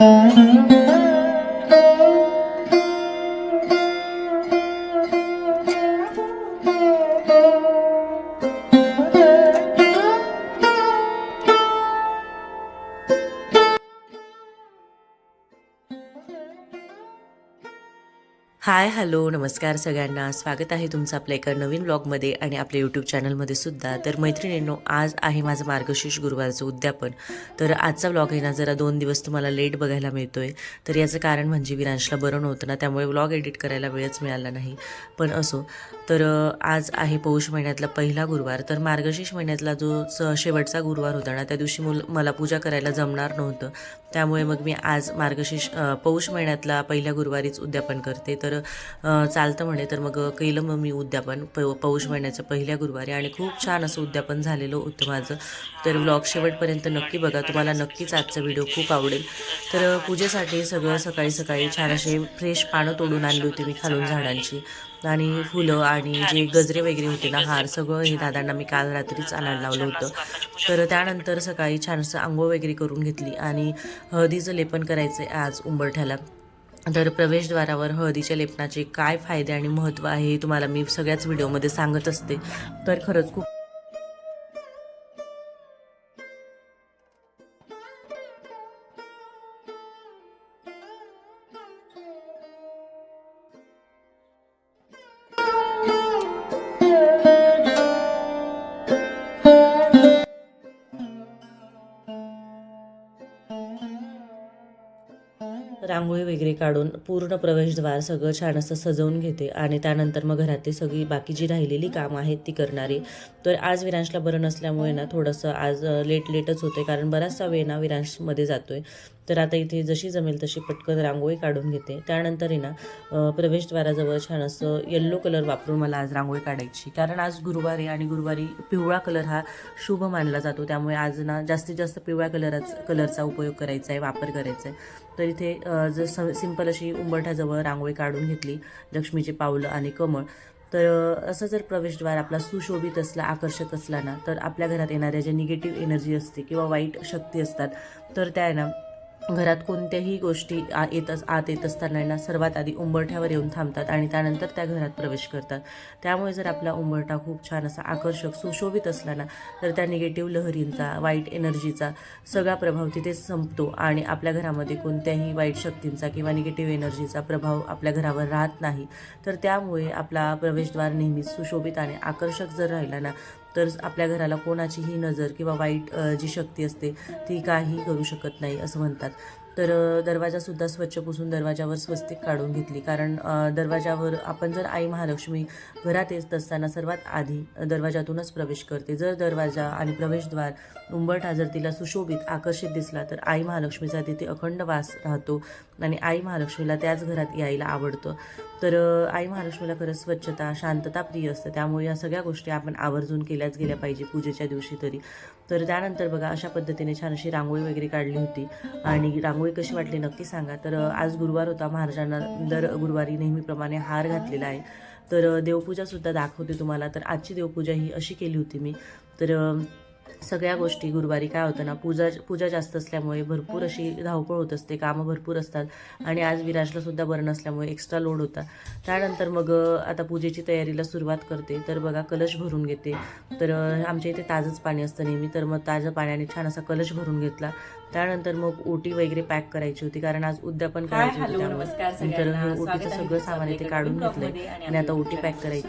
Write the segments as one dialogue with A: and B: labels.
A: Hi hello नमस्कार सगळ्यांना. स्वागत आहे तुमचं आपल्या एका नवीन ब्लॉगमध्ये आणि आपल्या यूट्यूब चॅनलमध्ये सुद्धा. तर मैत्रिणींनो आज आहे माझं मार्गशीर्ष गुरुवारचं उद्यापन. तर आजचा ब्लॉग आहे ना जरा दोन दिवस तुम्हाला लेट बघायला मिळतो आहे तर याचं कारण म्हणजे विरांशला बरं नव्हतं ना त्यामुळे ब्लॉग एडिट करायला वेळच मिळाला नाही. पण असो. तर आज आहे पौष महिन्यातला पहिला गुरुवार. तर मार्गशीर्ष महिन्यातला जो स- शेवटचा गुरुवार होता ना त्या दिवशी मुल मला पूजा करायला जमणार नव्हतं. त्यामुळे मग मी आज मार्गशीर्ष पौष महिन्यातला पहिल्या गुरुवारीच उद्यापन करते. तर चालतं म्हणे. तर मग केलं मग मी उद्यापन. प पौष महिन्याचं पहिल्या गुरुवारी आणि खूप छान असं उद्यापन झालेलं होतं माझं. तर व्लॉग शेवटपर्यंत नक्की बघा. तुम्हाला नक्कीच आजचा व्हिडिओ खूप आवडेल. तर पूजेसाठी सगळं सकाळी सकाळी छान असे फ्रेश पानं तोडून आणली होती मी खालून झाडांची. आणि फुलं आणि जे गजरे वगैरे होते ना हार सगळं हे दादांना मी काल रात्रीच आणायला लावलं होतं. तर त्यानंतर सकाळी छानसं आंघोळ वगैरे करून घेतली आणि हळदीचं लेपन करायचं आहे आज उंबरठ्याला. तर प्रवेशद्वारावर हळदीच्या लेपनाचे काय फायदे आणि महत्त्व आहे हे तुम्हाला मी सगळ्याच व्हिडिओमध्ये सांगत असते. तर खरंच खूप वगैरे काढून पूर्ण प्रवेशद्वार सगळं छान असं सजवून घेते आणि त्यानंतर मग घरातली सगळी बाकी जी राहिलेली कामं आहेत ती करणारी. तर आज विरांशला बरं नसल्यामुळे ना थोडंसं आज लेट लेटच होते कारण बराचसा वेळ ना विरांशमध्ये जातोय. तर आता इथे जशी जमेल तशी पटकन रांगोळी काढून घेते. त्यानंतर आहे ना प्रवेशद्वाराजवळ छान असं येल्लो कलर वापरून मला आज रांगोळी काढायची. कारण आज गुरुवारी आणि गुरुवारी पिवळा कलर हा शुभ मानला जातो. त्यामुळे आज ना जास्तीत जास्त पिवळ्या कलराचा कलरचा उपयोग करायचा आहे वापर करायचा आहे. तर इथे जर स सिंपल अशी उंबरठ्याजवळ रांगोळी काढून घेतली लक्ष्मीचे पावलं आणि कमळ तर असं जर प्रवेशद्वार आपला सुशोभित असला आकर्षक असला ना तर आपल्या घरात येणाऱ्या ज्या निगेटिव्ह एनर्जी असते किंवा वाईट शक्ती असतात तर त्या आहे ना घरात कोणत्याही गोष्टी आ येत आत येत असताना ना सर्वात आधी उंबरठ्यावर येऊन थांबतात आणि त्यानंतर त्या घरात प्रवेश करतात. त्यामुळे जर आपला उंबरठा खूप छान असा आकर्षक सुशोभित असला ना तर त्या निगेटिव्ह लहरींचा वाईट एनर्जीचा सगळा प्रभाव तिथे संपतो आणि आपल्या घरामध्ये कोणत्याही वाईट शक्तींचा किंवा निगेटिव्ह एनर्जीचा प्रभाव आपल्या घरावर राहत नाही. तर त्यामुळे आपला प्रवेशद्वार नेहमीच सुशोभित आणि आकर्षक जर राहिला ना तर आपल्या घराला कोणाचीही नजर किंवा वाईट जी शक्ती असते ती काही करू शकत नाही असं म्हणतात. तर दरवाजासुद्धा स्वच्छ पुसून दरवाजावर स्वस्तिक काढून घेतली. कारण दरवाजावर आपण जर आई महालक्ष्मी घरात येत असताना सर्वात आधी दरवाजातूनच प्रवेश करते. जर दरवाजा आणि प्रवेशद्वार उंबरठा जर तिला सुशोभित आकर्षित दिसला तर आई महालक्ष्मीचा तिथे अखंड वास राहतो आणि आई महालक्ष्मीला त्याच घरात यायला आवडतं. तर आई महालक्ष्मीला खरंच स्वच्छता शांतता प्रिय असतं. त्यामुळे या सगळ्या गोष्टी आपण आवर्जून केल्याच गेल्या पाहिजे पूजेच्या दिवशी तरी. तर त्यानंतर बघा अशा पद्धतीने छान अशी रांगोळी वगैरे काढली होती. आणि रांगोळी कशी वाटली नक्की सांगा. तर आज गुरुवार होता. महाराजांना दर गुरुवारी नेहमीप्रमाणे हार घातलेला आहे. तर देवपूजासुद्धा दाखवते तुम्हाला. तर आजची देवपूजा ही अशी केली होती मी. तर सगळ्या गोष्टी गुरुवारी काय होतं ना पूजा पूजा जास्त असल्यामुळे भरपूर अशी धावपळ होत असते कामं भरपूर असतात आणि आज विराजला सुद्धा बरं नसल्यामुळे एक्स्ट्रा लोड होता. त्यानंतर मग आता पूजेची तयारीला सुरुवात करते. तर बघा कलश भरून घेते. तर आमच्या इथे ताजंच पाणी असतं नेहमी. तर मग ताजं पाण्याने छान असा कलश भरून घेतला. त्यानंतर मग ओटी वगैरे पॅक करायची होती. कारण आज उद्यापन करायची होती त्यामुळे. तर ओटीचं सगळं सामान इथे काढून घेतलंय. आणि आता ओटी पॅक करायची.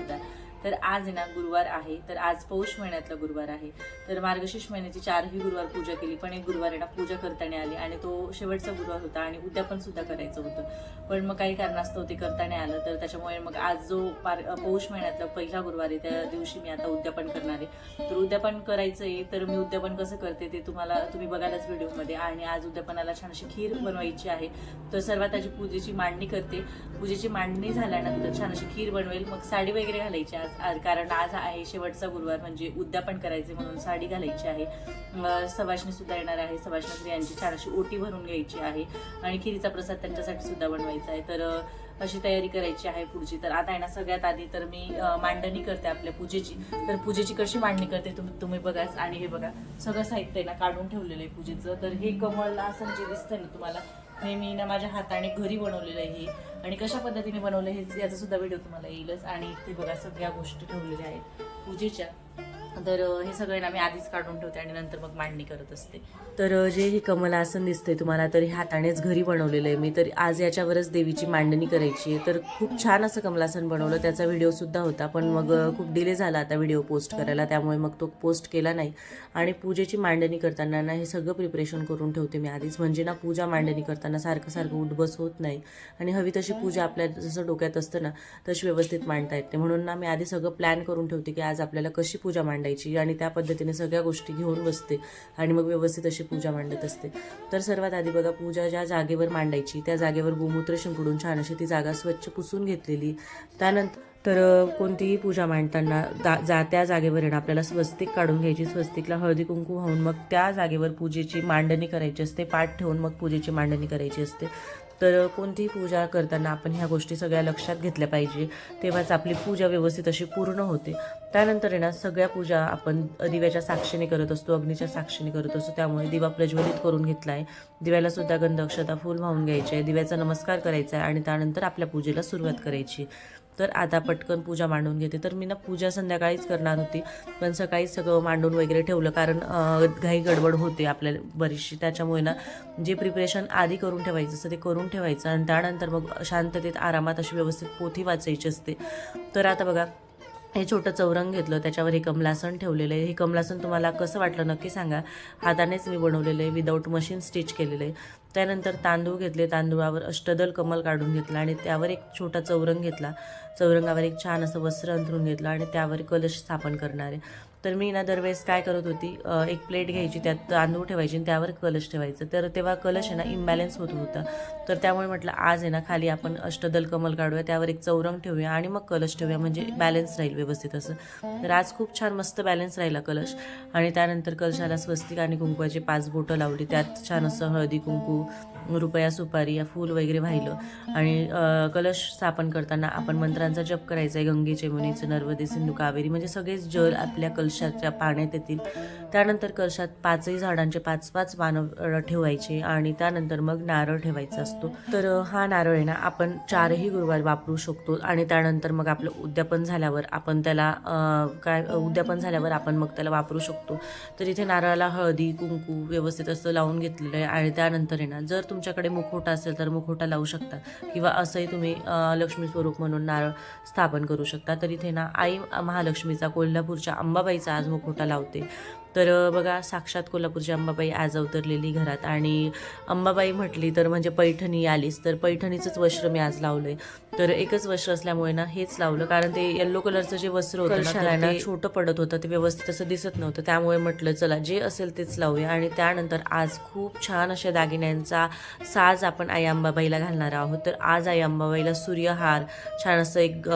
B: तर आज आहे ना गुरुवार आहे तर आज पौष महिन्यातला गुरुवार आहे. तर मार्गशीर्ष महिन्याची चारही गुरुवार पूजा केली पण एक गुरुवार आहे ना पूजा करताना आली आणि तो शेवटचा गुरुवार होता आणि उद्यापन सुद्धा करायचं होतं. पण मग काही कारणास्तव ते करता नाही आलं तर त्याच्यामुळे मग आज जो मार पौष महिन्यातला पहिला गुरुवार आहे त्या दिवशी मी आता उद्यापन करणार आहे. तर उद्यापन करायचं आहे तर मी उद्यापन कसं करते ते तुम्हाला तुम्ही बघायलाच व्हिडिओमध्ये. आणि आज उद्यापनाला छान अशी खीर बनवायची आहे. तर सर्वात आधी पूजेची मांडणी करते. पूजेची मांडणी झाल्यानंतर छान अशी खीर बनवेल. मग साडी वगैरे घालायची आज. कारण आज आहे शेवटचा गुरुवार म्हणजे उद्यापन करायचे म्हणून साडी घालायची आहे. अं, सुद्धा येणार आहे. सवाष्णी स्त्रियांची छान अशी ओटी भरून घ्यायची आहे. आणि खिरीचा प्रसाद त्यांच्यासाठी सुद्धा बनवायचा आहे. तर अशी तयारी करायची आहे पुढची. तर आता आहे ना सगळ्यात आधी तर मी मांडणी करते आपल्या पूजेची. तर पूजेची कशी मांडणी करते तुम्ही तुम्ही बघाच आणि हे बघा सगळं साहित्य आहे ना काढून ठेवलेलं आहे पूजेचं. तर हे कमळ असं जे दिसतं ना तुम्हाला? हे मी ना माझ्या हाताने घरी बनवलेलं आहे हे. आणि कशा पद्धतीने बनवलं हे याचा सुद्धा व्हिडिओ तुम्हाला येईलच. आणि ती बघा सगळ्या गोष्टी ठेवलेल्या आहेत. पूजेच्या. तर हे सगळे ना मी आधीच काढून ठेवते आणि नंतर मग मांडणी करत असते.
A: तर जे हे कमलासन दिसते तुम्हाला तर हे हातानेच घरी बनवलेलं आहे. मी तर आज याच्यावरच देवीची मांडणी करायची आहे. तर खूप छान असं कमलासन बनवलं. त्याचा व्हिडिओ सुद्धा होता पण मग खूप डिले झाला आता व्हिडिओ पोस्ट करायला. त्यामुळे मग तो पोस्ट केला नाही. आणि पूजेची मांडणी करताना ना हे सगळं प्रिपरेशन करून ठेवते मी आधीच. म्हणजे ना पूजा मांडणी करताना सारखं सारखं उठबस होत नाही. आणि हवी तशी पूजा आपल्या जसं डोक्यात असतं ना तशी व्यवस्थित मांडता येते म्हणून ना मी आधी सगळं प्लॅन करून ठेवते की आज आपल्याला कशी पूजा मांडायची आणि त्या पद्धतीने सगळ्या गोष्टी घेऊन बसते आणि मग व्यवस्थित अशी पूजा मांडत असते. तर सर्वात आधी बघा पूजा ज्या जागेवर मांडायची त्या जागेवर गोमूत्र शिंपडून छान अशी ती जागा स्वच्छ पुसून घेतलेली. त्यानंतर तर कोणतीही पूजा मांडताना दा जा त्या जागेवर येणं आपल्याला स्वस्तिक काढून घ्यायची. स्वस्तिकला हळदी कुंकू वाहून मग त्या जागेवर पूजेची मांडणी करायची असते. पाठ ठेवून मग पूजेची मांडणी करायची असते. तर कोणतीही पूजा करताना आपण ह्या गोष्टी सगळ्या लक्षात घेतल्या पाहिजे. तेव्हाच आपली पूजा व्यवस्थित अशी पूर्ण होते. त्यानंतर आहे ना सगळ्या पूजा आपण दिव्याच्या साक्षीने करत असतो अग्नीच्या साक्षीने करत असतो. त्यामुळे दिवा प्रज्वलित करून घेतला आहे दिव्याला सुद्धा गंध अक्षता फूल वाहून घ्यायचे. आहे दिव्याचा नमस्कार करायचा आहे आणि त्यानंतर आपल्या पूजेला सुरुवात करायची. तर आता पटकन पूजा मांडून घेते. तर मी ना पूजा संध्याकाळीच करणार होती. पण सकाळीच सगळं मांडून वगैरे ठेवलं. कारण घाई गडबड होते आपल्याला बरीचशी. त्याच्यामुळे ना जे प्रिपरेशन आधी करून ठेवायचं असतं ते करून ठेवायचं. आणि त्यानंतर मग शांततेत आरामात अशी व्यवस्थित पोथी वाचायची असते. तर आता बघा हे छोटं चौरंग घेतलं त्याच्यावर हे कमलासन ठेवलेलं आहे. हे कमलासन तुम्हाला कसं वाटलं नक्की सांगा. हातानेच मी बनवलेलं आहे विदाऊट मशीन स्टिच केलेलं आहे. त्यानंतर तांदूळ घेतले तांदूळावर अष्टदल कमल काढून घेतला आणि त्यावर एक छोटा चौरंग घेतला. चौरंगावर एक छान असं वस्त्र अंथरून घेतलं आणि त्यावर कलश स्थापन करणार आहे. तर मी ना दरवेळेस काय करत होती एक प्लेट घ्यायची त्यात तांदूळ ठेवायची आणि त्यावर कलश ठेवायचं. तर तेव्हा कलश आहे ना इम्बॅलन्स होत होता. तर त्यामुळे म्हटलं आज आहे ना खाली आपण अष्टदल कमल काढूया त्यावर एक चौरंग ठेवूया आणि मग कलश ठेवूया म्हणजे बॅलन्स राहील व्यवस्थित असं. तर आज खूप छान मस्त बॅलन्स राहिला कलश. आणि त्यानंतर कलशाला स्वस्तिक आणि कुंकवाची पाच बोटं लावली त्यात छान असं हळदी कुंकू रुपया सुपारी या फूल वगैरे वाहिलं. आणि कलश स्थापन करताना आपण मंत्रांचा जप करायचा आहे गंगेचे मुनीचं नर्मदे सिंधू कावेरी. म्हणजे सगळेच जल आपल्या कलशाच्या पाण्यात येतील. त्यानंतर कलशात पाचही झाडांचे पाच पाच पानं ठेवायचे आणि त्यानंतर मग नारळ ठेवायचा असतो. तर हा नारळ आहे ना आपण चारही गुरुवार वापरू शकतो आणि त्यानंतर मग आपलं उद्यापन झाल्यावर आपण त्याला काय उद्यापन झाल्यावर आपण मग त्याला वापरू शकतो. तर इथे नारळाला हळदी कुंकू व्यवस्थित असं लावून घेतलेलं आहे. आणि त्यानंतर आहे ना जर तुमच्याकडे मुखवटा असेल तर मुखवटा लावू शकता. किंवा असंही तुम्ही लक्ष्मी स्वरूप म्हणून नारळ स्थापन करू शकता. तर इथे ना आई महालक्ष्मीचा कोल्हापूरच्या अंबाबाईचा आज मुखवटा लावते. तर बघा साक्षात कोल्हापूरची अंबाबाई आज अवतरलेली घरात आणि अंबाबाई म्हटली तर म्हणजे पैठणी आलीच. तर पैठणीचंच वस्त्र मी आज लावलंय. तर एकच वस्त्र असल्यामुळे ना हेच लावलं. कारण ते येल्लो कलरचं जे वस्त्र होतं ना, छोटं पडत होतं. ते व्यवस्थित असं दिसत नव्हतं. त्यामुळे म्हटलं चला जे असेल तेच लावूया. आणि त्यानंतर आज खूप छान अशा दागिन्यांचा साज आपण आई अंबाबाईला घालणार आहोत. तर आज आई अंबाबाईला सूर्यहार छान असं एक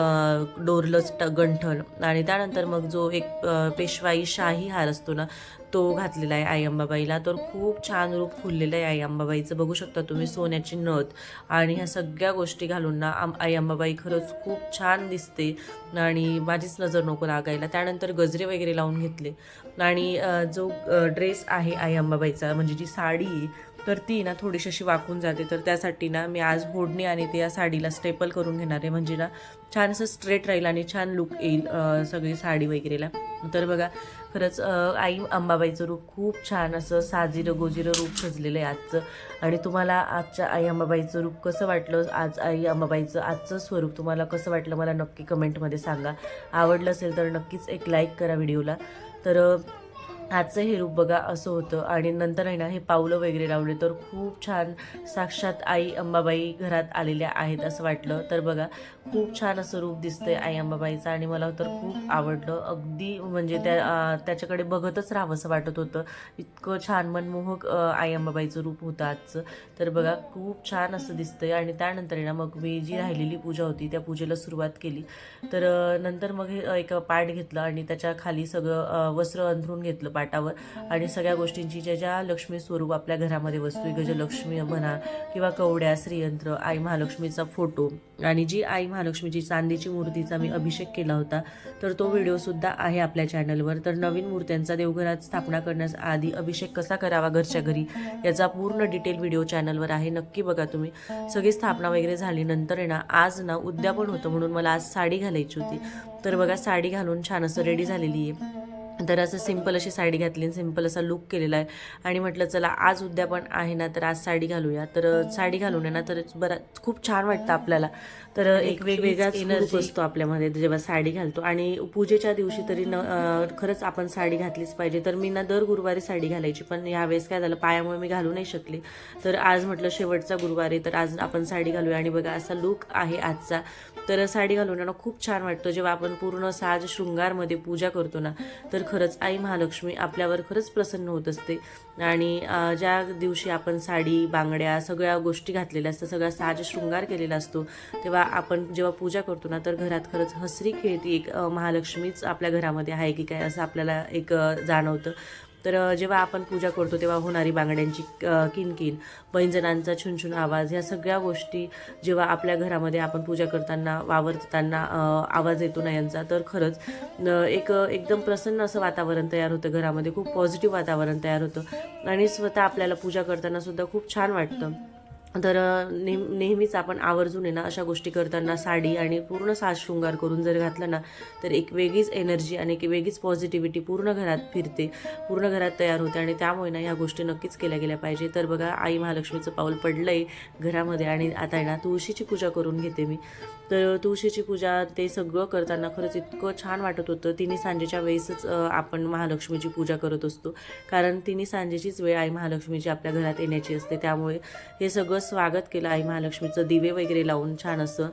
A: डोरलंच ट गंठण आणि त्यानंतर मग जो एक पेशवाई शाही हार असतो ना तो घातलेला आहे आई अंबाबाईला तर खूप छान रूप खुललेलं आहे आई अंबाबाईचं बघू शकता तुम्ही सोन्याची नथ आणि ह्या सगळ्या गोष्टी घालून ना आम आई अंबाबाई खरंच खूप छान दिसते. आणि माझीच नजर नको लागायला. त्यानंतर गजरे वगैरे लावून घेतले. आणि जो ड्रेस आहे आई अंबाबाईचा म्हणजे जी साडी आहे तर ती ना थोडीशी अशी वाकून जाते. तर त्यासाठी ना मी आज फोडणी आणि ते या साडीला स्टेपल करून घेणार आहे. म्हणजे ना छान असं स्ट्रेट राहील आणि छान लुक येईल सगळी साडी वगैरेला. तर बघा खरंच आई अंबाबाईचं रूप खूप छान असं साजिरं गोजिरं रूप सजलेलं आहे आजचं. आणि तुम्हाला आजच्या आई अंबाबाईचं रूप कसं वाटलं? आज आई अंबाबाईचं आजचं स्वरूप तुम्हाला कसं वाटलं? मला नक्की कमेंटमध्ये सांगा. आवडलं असेल तर नक्कीच एक लाईक करा व्हिडिओला तर आजचं हे रूप बघा असं होतं. आणि नंतर आहे ना हे पावलं वगैरे लावले तर खूप छान साक्षात आई अंबाबाई घरात आलेल्या आहेत असं वाटलं. तर बघा खूप छान असं रूप दिसतंय आई अंबाबाईचं आणि मला तर खूप आवडलं. अगदी म्हणजे त्या त्याच्याकडे बघतच राहावंसं वाटत होतं. इतकं छान मनमोहक आई अंबाबाईचं रूप होतं आजचं. तर बघा खूप छान असं दिसतंय आणि त्यानंतर ना मग मी जी राहिलेली पूजा होती त्या पूजेला सुरुवात केली. तर नंतर मग हे एक पाठ घेतलं आणि त्याच्याखाली सगळं वस्त्र अंथरून घेतलं पाटावर. आणि सगळ्या गोष्टींची ज्या ज्या लक्ष्मी स्वरूप आपल्या घरामध्ये वस्तू आहे, गजलक्ष्मी म्हणा किंवा कवड्या श्रीयंत्र आई महालक्ष्मीचा फोटो. आणि जी आई महालक्ष्मीची चांदीची मूर्तीचा मी अभिषेक केला होता. तर तो व्हिडिओसुद्धा आहे आपल्या चॅनलवर. तर नवीन मूर्त्यांचा देवघरात स्थापना करण्यास आधी अभिषेक कसा करावा घरच्या घरी याचा पूर्ण डिटेल व्हिडिओ चॅनलवर आहे. नक्की बघा तुम्ही. सगळी स्थापना वगैरे झाली नंतर आहे ना आज ना उद्या पण होतं म्हणून मला आज साडी घालायची होती. तर बघा साडी घालून छान असं रेडी झालेली आहे. तर असं सिंपल अशी साडी घातली सिंपल असा लुक केलेला आहे. आणि म्हटलं चला आज उद्या पण आहे ना तर आज साडी घालूया. तर साडी घालून आहे ना तर बरा खूप छान वाटतं आपल्याला. तर एक वेगवेगळाच एनर्जी असतो आपल्यामध्ये जेव्हा साडी घालतो. आणि पूजेच्या दिवशी तरी न खरंच आपण साडी घातलीच पाहिजे. तर मी ना दर गुरुवारी साडी घालायची पण यावेळेस काय झालं पायामुळे मी घालू नाही शकले. तर आज म्हटलं शेवटचा गुरुवार आहे तर आज आपण साडी घालूया. आणि बघा असा लुक आहे आजचा. तर साडी घालून खूप छान वाटतं. जेव्हा आपण पूर्ण साज शृंगारमध्ये पूजा करतो ना तर खरंच आई महालक्ष्मी आपल्यावर खरंच प्रसन्न होत असते. आणि ज्या दिवशी आपण साडी बांगड्या सगळ्या गोष्टी घातलेल्या असतात सगळा साज शृंगार केलेला असतो तेव्हा आपण जेव्हा पूजा करतो ना तर घरात खरंच हसरी खेळती एक महालक्ष्मीच आपल्या घरामध्ये आहे की काय असं आपल्याला एक जाणवतं. तर जेव्हा आपण पूजा करतो तेव्हा होणारी बांगड्यांची किनकिन पैंजणांचा छुनछुन आवाज ह्या सगळ्या गोष्टी जेव्हा आपल्या घरामध्ये आपण पूजा करताना वावरताना आवाज येतो ना यांचा तर खरंच एक एकदम प्रसन्न असं वातावरण तयार होतं घरामध्ये. खूप पॉझिटिव्ह वातावरण तयार होतं. आणि स्वतः आपल्याला पूजा करताना सुद्धा खूप छान वाटतं. तर नेह नेहमीच आपण आवर्जून आहे ना अशा गोष्टी करताना साडी आणि पूर्ण साज शृंगार करून जर घातलं ना तर एक वेगळीच एनर्जी आणि एक वेगळीच पॉझिटिव्हिटी पूर्ण घरात फिरते पूर्ण घरात तयार होते आणि त्यामुळे ना ह्या गोष्टी नक्कीच केल्या गेल्या पाहिजे. तर बघा आई महालक्ष्मीचं पाऊल पडलं आहे घरामध्ये आणि आता आहे ना तुळशीची पूजा करून घेते मी. तर तुळशीची पूजा ते सगळं करताना खरंच इतकं छान वाटत होतं. तिन्ही सांजेच्या वेळेसच आपण महालक्ष्मीची पूजा करत असतो. कारण तिन्ही सांजेचीच वेळ आई महालक्ष्मीची आपल्या घरात येण्याची असते. त्यामुळे हे सगळं स्वागत केलं आई महालक्ष्मीचं दिवे वगैरे लावून छान असं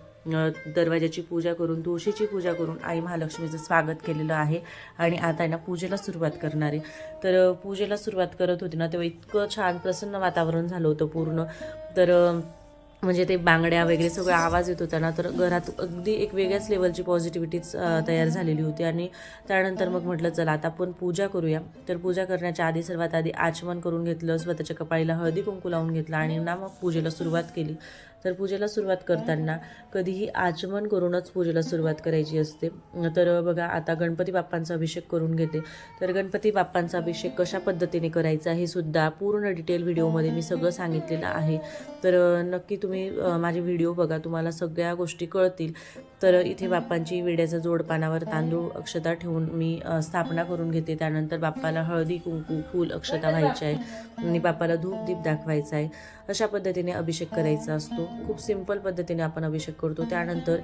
A: दरवाजाची पूजा करून तुळशीची पूजा करून आई महालक्ष्मीचं स्वागत केलेलं आहे. आणि आता आहे ना पूजेला सुरुवात करणार आहे. तर पूजेला सुरुवात करत होती ना तेव्हा इतकं छान प्रसन्न वातावरण झालं होतं पूर्ण. तर म्हणजे ते बांगड्या वगैरे सगळं आवाज येत होता ना तर घरात अगदी एक वेगळ्याच लेवलची पॉझिटिव्हिटीच तयार झालेली होती. आणि त्यानंतर मग म्हटलं चला आता आपण पूजा करूया. तर पूजा करण्याच्या आधी सर्वात आधी आचमन करून घेतलं स्वतःच्या कपाळीला हळदी कुंकू लावून घेतलं आणि ना मग पूजेला सुरुवात केली. तर पूजेला सुरुवात करताना कधीही आचमन करूनच पूजेला सुरुवात करायची असते. तर बघा आता गणपती बाप्पांचा अभिषेक करून घेते. तर गणपती बाप्पांचा अभिषेक कशा पद्धतीने करायचा हे सुद्धा पूर्ण डिटेल व्हिडिओमध्ये मी सगळं सांगितलेलं आहे. तर नक्की तुम्ही माझे व्हिडिओ बघा तुम्हाला सगळ्या गोष्टी कळतील. तर इथे बाप्पांची विड्याचा जोडपानावर तांदूळ अक्षता ठेवून मी स्थापना करून घेते. त्यानंतर बाप्पाला हळदी कुंकू फूल अक्षता व्हायची आहे. आणि बाप्पाला धूप दीप दाखवायचा आहे. अशा पद्धतीने अभिषेक करायचा असतो. खूप सिंपल पद्धतीने आपण अभिषेक करतो. त्यानंतर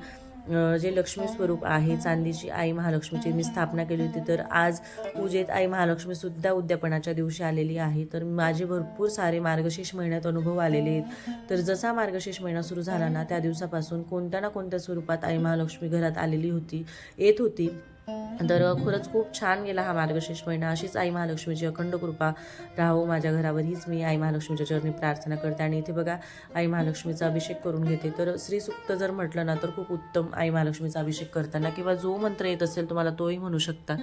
A: जे लक्ष्मी स्वरूप आहे चांदीची आई महालक्ष्मीची मी स्थापना केली होती तर आज पूजेत आई महालक्ष्मी सुद्धा उद्यापनाच्या दिवशी आलेली आहे. तर माझे भरपूर सारे मार्गशीर्ष महिन्यात अनुभव आलेले आहेत. तर जसा मार्गशीर्ष महिना सुरू झाला ना त्या दिवसापासून कोणत्या ना कोणत्या स्वरूपात आई महालक्ष्मी घरात आलेली होती येत होती. तर खरंच खूप छान गेला हा मार्गशीर्ष महिना. अशीच आई महालक्ष्मीची अखंड कृपा राहो माझ्या घरावर हीच मी आई महालक्ष्मीच्या चरणी प्रार्थना करते आणि इथे बघा आई महालक्ष्मीचा अभिषेक करून घेते. तर श्रीसुक्त जर म्हटलं ना तर खूप उत्तम आई महालक्ष्मीचा अभिषेक करताना किंवा जो मंत्र येत असेल तुम्हाला तोही म्हणू शकता.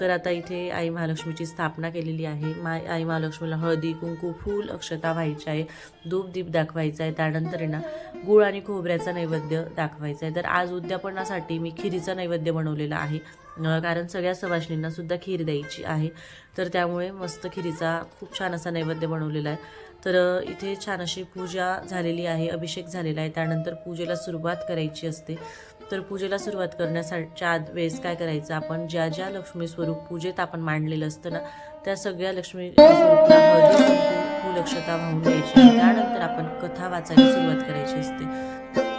A: तर आता इथे आई महालक्ष्मीची स्थापना केलेली आहे. मा आई महालक्ष्मीला हळदी कुंकू फूल अक्षता व्हायची आहे. धूप दीप दाखवायचा आहे. त्यानंतर ना गुळ आणि खोबऱ्याचा नैवेद्य दाखवायचा आहे. तर आज उद्यापनासाठी मी खिरीचा नैवेद्य बनवलेला आहे. कारण सगळ्या सवाशणींना सुद्धा खीर द्यायची आहे. तर त्यामुळे मस्त खिरीचा खूप छान असा नैवेद्य बनवलेला आहे. तर इथे छान अशी पूजा झालेली आहे अभिषेक झालेला आहे. त्यानंतर पूजेला सुरुवात करायची असते. तर पूजेला सुरुवात करण्यासाठीच्या वेळेस काय करायचं आपण ज्या ज्या लक्ष्मी स्वरूप पूजेत आपण मांडलेलं असतं ना त्या सगळ्या लक्ष्मी स्वरूपला हळदी वाहून द्यायची. त्यानंतर आपण कथा वाचायला सुरुवात करायची असते.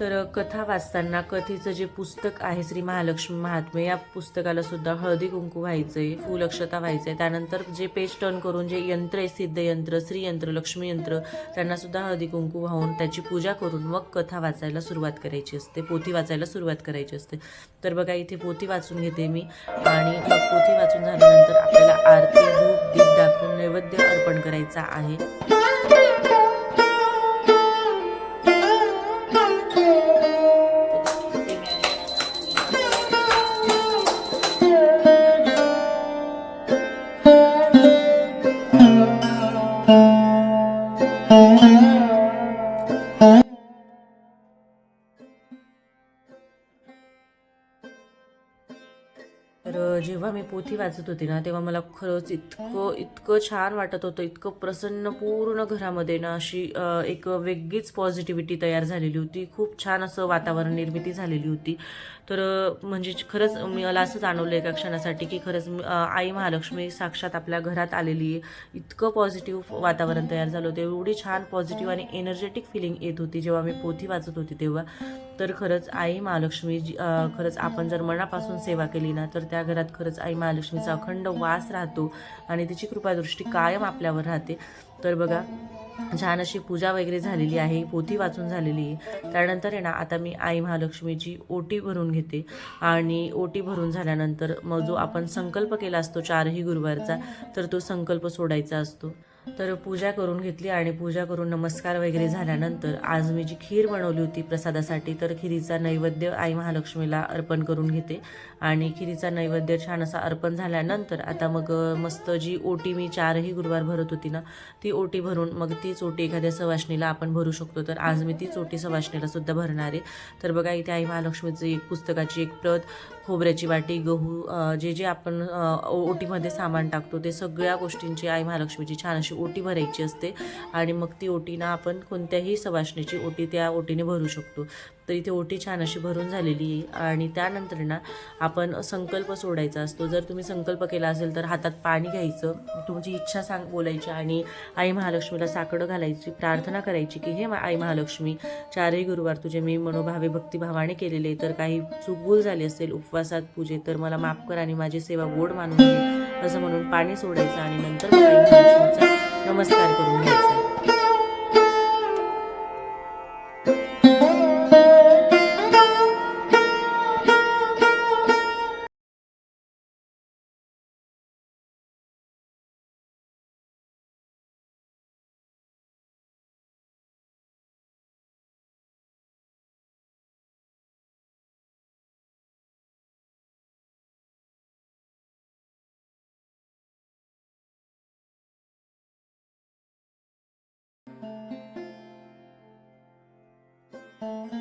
A: तर कथा वाचताना कथेचं जे पुस्तक आहे श्री महालक्ष्मी महात्मे या पुस्तकाला सुद्धा हळदी कुंकू व्हायचंय फुलक्षता व्हायचं व्हायचंय. त्यानंतर जे पेज टर्न करून जे यंत्र आहे सिद्ध यंत्र श्री यंत्र लक्ष्मी यंत्र त्यांना सुद्धा हळदी कुंकू वाहून त्याची पूजा करून मग कथा वाचायला सुरुवात करायची असते पोथी वाचायला सुरुवात करायची असते. तर बघा इथे पोथी वाचून घेते मी आणि मग पोथी वाचून झाल्यानंतर आपल्याला आरती धूप दीप दाखवून नैवेद्य अर्पण करायचा आहे. जेव्हा मी पोथी वाचत होती ना तेव्हा मला खरंच इतकं इतकं छान वाटत होतं इतकं प्रसन्न पूर्ण घरामध्ये ना अशी एक वेगळीच पॉझिटिव्हिटी तयार झालेली होती. खूप छान असं वातावरण निर्मिती झालेली होती. तर म्हणजे खरंच मी मला असं जाणवलं एका क्षणासाठी की खरंच आई महालक्ष्मी साक्षात आपल्या घरात आलेली आहे. इतकं पॉझिटिव्ह वातावरण तयार झालं होतं. एवढी छान पॉझिटिव्ह आणि एनर्जेटिक फिलिंग येत होती जेव्हा मी पोथी वाचत होती तेव्हा. तर खरंच आई महालक्ष्मी जी- खरंच आपण जर मनापासून सेवा केली ना तर त्या घरात खरंच आई महालक्ष्मीचा अखंड वास राहतो आणि तिची कृपादृष्टी कायम आपल्यावर राहते. तर बघा छान अशी पूजा वगैरे झालेली आहे पोथी वाचून झालेली आहे. त्यानंतर आहे ना आता मी आई महालक्ष्मीची ओटी भरून घेते आणि ओटी भरून झाल्यानंतर मग जो आपण संकल्प केला असतो चारही गुरुवारचा तर तो संकल्प सोडायचा असतो. तर पूजा करून घेतली आणि पूजा करून नमस्कार वगैरे झाल्यानंतर आज मी जी खीर बनवली होती प्रसादासाठी तर खिरीचा नैवेद्य आई महालक्ष्मीला अर्पण करून घेते. आणि खिरीचा नैवेद्य छान असा अर्पण झाल्यानंतर आता मग मस्त जी ओटी मी चारही गुरुवार भरत होती ना ती ओटी भरून मग तीच ओटी एखाद्या सवाशणीला आपण भरू शकतो. तर आज मी तीच ओटी सवाशणीला सुद्धा भरणार आहे. तर बघा इथे आई महालक्ष्मीचं एक पुस्तकाची एक प्रत खोबऱ्याची वाटी गहू जे जे आपण ओटीमध्ये सामान टाकतो ते सगळ्या गोष्टींची आई महालक्ष्मीची छान अशी ओटी भरायची असते. आणि मग ती ओटीना आपण कोणत्याही सवाशणीची ओटी त्या ओटीने भरू शकतो. तर इथे ओटी छान अशी भरून झालेली आहे. आणि त्यानंतर ना आपण संकल्प सोडायचा असतो. जर तुम्ही संकल्प केला असेल तर हातात पाणी घ्यायचं तुमची इच्छा सांग बोलायची आणि आई महालक्ष्मीला साकडं घालायची प्रार्थना करायची की हे आई महालक्ष्मी चारही गुरुवार तुझे मी मनोभावे भक्तिभावाने केलेले तर काही चुकभूल झाली असेल उपवासात पूजे तर मला माफ कर आणि माझी सेवा गोड मानून घे. असं म्हणून पाणी सोडायचं आणि नंतर आई महालक्ष्मीचा नमस्कार करून घ्यायचा. Thank you.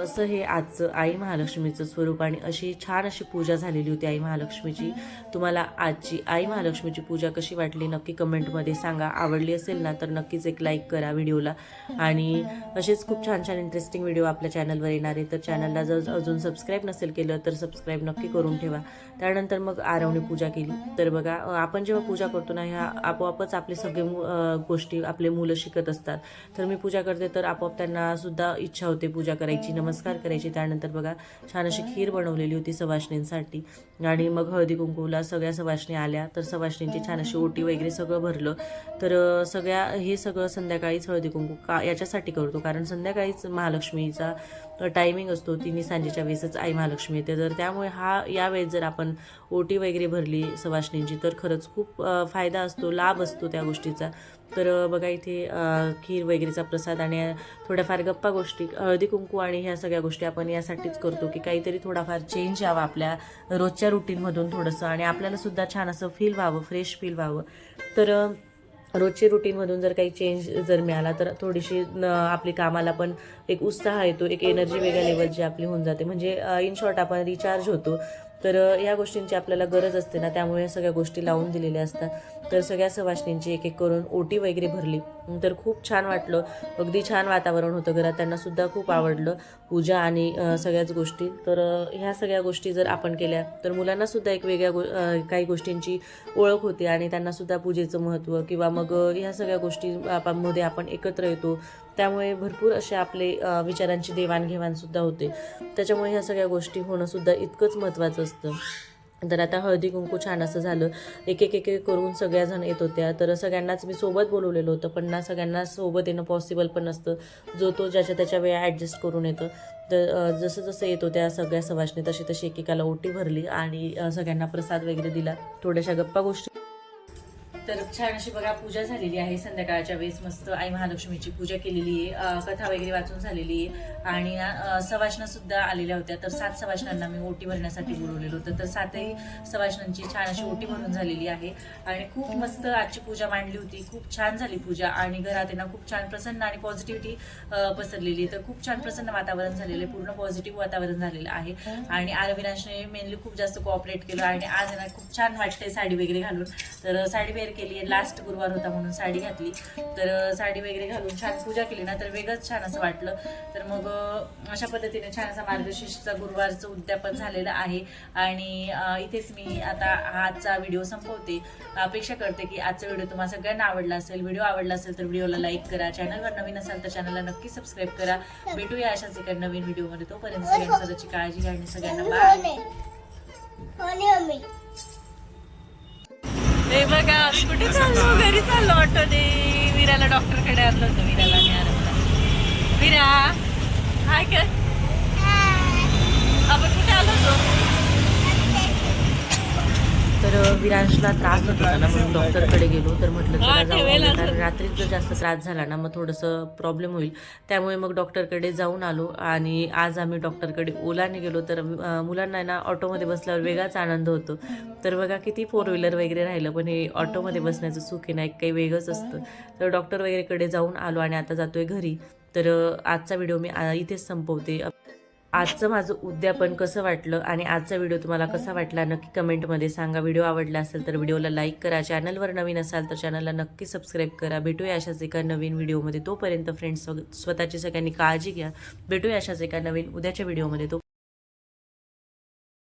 A: असं हे आजचं आई महालक्ष्मीचं स्वरूप आणि अशी छान अशी पूजा झालेली होती आई महालक्ष्मीची. तुम्हाला आजची आई महालक्ष्मीची पूजा कशी वाटली? नक्की कमेंटमध्ये सांगा. आवडली असेल ना तर नक्कीच एक लाईक करा व्हिडिओला. आणि असेच खूप छान छान इंटरेस्टिंग व्हिडिओ आपल्या चॅनलवर येणार आहे तर चॅनलला जर अजून सबस्क्राईब नसेल केलं तर सबस्क्राईब नक्की करून ठेवा. त्यानंतर मग आरवणी पूजा केली. तर बघा आपण जेव्हा पूजा करतो ना ह्या आपोआपच आपले सगळे गोष्टी आपले मुलं शिकत असतात. तर मी पूजा करते तर आपोआप त्यांना सुद्धा इच्छा होते पूजा करायची. नमस्कार. नमस्कार करायची. त्यानंतर बघा छान अशी खीर बनवलेली होती सवाशणींसाठी. आणि मग हळदी कुंकूला सगळ्या सवाशणी आल्या. तर सवाशणींची छान अशी ओटी वगैरे सगळं भरलं. तर सगळ्या हे सगळं संध्याकाळीच हळदी कुंकू का याच्यासाठी करतो. कारण संध्याकाळीच महालक्ष्मीचा टायमिंग असतो. तिन्ही सांजेच्या वेळेसच आई महालक्ष्मी येते. तर त्यामुळे हा या वेळेस जर आपण ओटी वगैरे भरली सवाशणींची तर खरंच खूप फायदा असतो लाभ असतो त्या गोष्टीचा. तर बघा इथे खीर वगैरेचा प्रसाद आणि थोड्याफार गप्पा गोष्टी हळदी कुंकू आणि ह्या सगळ्या गोष्टी आपण यासाठीच करतो की काहीतरी थोडाफार चेंज यावा आपल्या रोजच्या रुटीनमधून थोडंसं आणि आपल्याला सुद्धा छान असं फील व्हावं फ्रेश फील व्हावं. तर रोजची रोजच्या रुटीनमधून जर काही चेंज जर मिळाला तर थोडीशी आपली कामाला पण एक उत्साह येतो एक एनर्जी वेगळ्या लेवलची आपली होऊन जाते. म्हणजे इन शॉर्ट आपण रिचार्ज होतो. तर या गोष्टींची आपल्याला गरज असते ना त्यामुळे या सगळ्या गोष्टी लावून दिलेल्या असतात. तर सगळ्या सवाशणींची एक एक करून ओटी वगैरे भरली. तर खूप छान वाटलं. अगदी छान वातावरण होतं घरात. त्यांनासुद्धा खूप आवडलं पूजा आणि सगळ्याच गोष्टी. तर ह्या सगळ्या गोष्टी जर आपण केल्या तर मुलांनासुद्धा एक वेगळ्या गो काही गोष्टींची ओळख होते आणि त्यांनासुद्धा पूजेचं महत्त्व किंवा मग ह्या सगळ्या गोष्टी मध्ये आपण एकत्र येतो. त्यामुळे भरपूर असे आपले विचारांची देवाणघेवाणसुद्धा होते. त्याच्यामुळे ह्या सगळ्या गोष्टी होणंसुद्धा इतकंच महत्त्वाचं असतं. तर आता हळदी कुंकू छान असं झालं. एक एक एक करून सगळ्याजण येत होत्या. तर सगळ्यांनाच मी सोबत बोलवलेलं होतं पण ना सगळ्यांना सोबत येणं पॉसिबल पण नसतं. जो तो ज्याच्या त्याच्या वेळा ॲडजस्ट करून येतं. तर जसं जसं येत होत्या सगळ्या सवाशने तशी तशी एकेकाला ओटी भरली आणि सगळ्यांना प्रसाद वगैरे दिला. थोड्याशा गप्पा गोष्टी
B: तर छान अशी बघा पूजा झालेली आहे संध्याकाळच्या वेळेस. मस्त आई महालक्ष्मीची पूजा केलेली आहे. कथा वगैरे वाचून झालेली आहे. आणि ना सवाशना सुद्धा आलेल्या होत्या. तर सात सवाशनांना मी ओटी भरण्यासाठी बोलवलेलं होतं. तर सातही सवाशनांची छान अशी ओटी भरून झालेली आहे. आणि खूप मस्त आजची पूजा मांडली होती. खूप छान झाली पूजा. आणि घरात त्यांना खूप छान प्रसन्न आणि पॉझिटिव्हिटी पसरलेली तर खूप छान प्रसन्न वातावरण झालेलं आहे. पूर्ण पॉझिटिव्ह वातावरण झालेलं आहे. आणि आरविनाशने मेनली खूप जास्त कोऑपरेट केलं. आणि आज यांना खूप छान वाटते साडी वगैरे घालून. तर साडी वेअर केली आहे. लास्ट गुरुवार होता म्हणून साडी घातली. तर साडी वगैरे घालून छान पूजा केली ना तर वेगळंच छान असं वाटलं. तर मग अशा पद्धतीने छान असा मार्गशीर्षचा गुरुवारचं उद्यापन झालेलं आहे. आणि इथेच मी आता आजचा व्हिडिओ संपवते. अपेक्षा करते की आजचा व्हिडिओ तुम्हाला सगळ्यांना आवडला असेल व्हिडिओ आवडला असेल तर व्हिडिओला लाईक करा. चॅनलवर नवीन असाल तर चॅनलला नक्की सबस्क्राईब करा. भेटूया अशाच एका नवीन व्हिडिओमध्ये. तोपर्यंत सगळ्यांनी स्वतःची काळजी घ्या आणि सगळ्यांना बाय हे बघा आम्ही कुठे चाललो? घरी चाललो ऑटोने. वीराला डॉक्टरकडे आणलं होतं. वीराला आणि आरवला. वीरा हाय कर आपण कुठे आलो होतो?
A: तर अ, विरांशला त्रास होत होता ना म्हणून डॉक्टरकडे गेलो. तर म्हटलं चला. कारण रात्रीच जर जास्त त्रास झाला ना मग थोडंसं प्रॉब्लेम होईल. त्यामुळे मग डॉक्टरकडे जाऊन आलो आणि आज आम्ही डॉक्टरकडे ओलाने गेलो. तर मुलांना ना ऑटोमध्ये बसल्यावर वेगळाच आनंद होतो. तर बघा किती फोर व्हीलर वगैरे राहिलं पण हे ऑटोमध्ये बसण्याचं सुख आहे ना एक काही वेगळंच असतं. तर डॉक्टर वगैरेकडे जाऊन आलो आणि आता जातोय घरी. तर आजचा व्हिडिओ मी इथेच संपवते. आजचं माझं उद्यापन कसं वाटलं आणि आजचा व्हिडिओ तुम्हाला कसा वाटला नक्की कमेंटमध्ये सांगा. व्हिडिओ आवडला असेल तर व्हिडिओला लाईक करा. चॅनलवर नवीन असाल तर चॅनलला नक्की सबस्क्राईब करा. भेटूया अशाच एका नवीन व्हिडिओमध्ये. तोपर्यंत फ्रेंड्स स्वतःची सगळ्यांनी काळजी घ्या. भेटूया अशाच एका नवीन उद्याच्या व्हिडिओमध्ये. तो